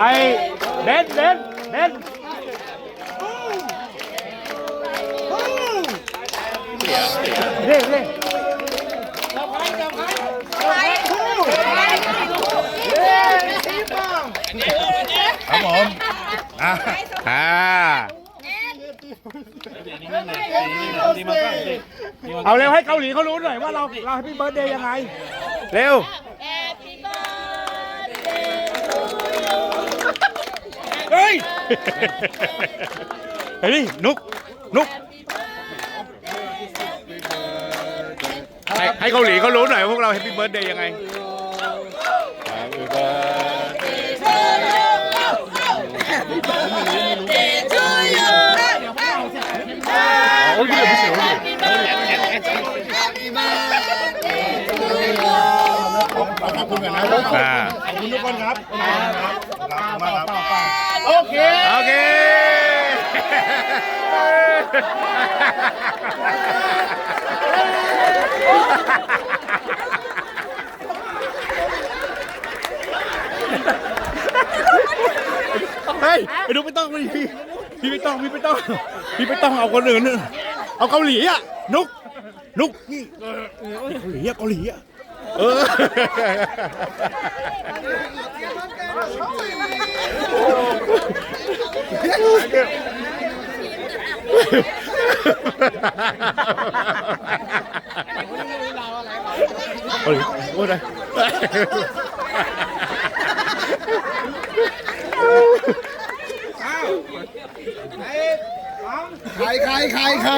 ไอ้เบนเบนเบนเร่เร่ครับผมอ่าอ่าเอาเร็วให้เกาหลีเขารู้หน่อยว่าเราเราแฮปปี้เบิร์ดเดย์ยังไง เร็ว เฮ้ย เฮ้ยนุกนุกให้ให้เกาหลีเขารู้หน่อยว่าพวกเราแฮปปี้เบิร์ดเดย์ยังไง Happy birthday โอ้ยไม่เสียวดิขอบคุณกันนะอ่าขอบคุณทุกคนครับครับมาครับ โอเค โอเค เฮ้ยไอ้นุ๊กไม่ต้องพี่พี่พี่ไม่ต้องพี่ไม่ต้องพี่ไม่ต้องเอาคนอื่นนึงเอาเกาหลีอะนุ๊กนุ๊กนี่เกาหลีอะเกาหลีอะเออเก โอ้ยโอ้ยได้ใครใครใครใคร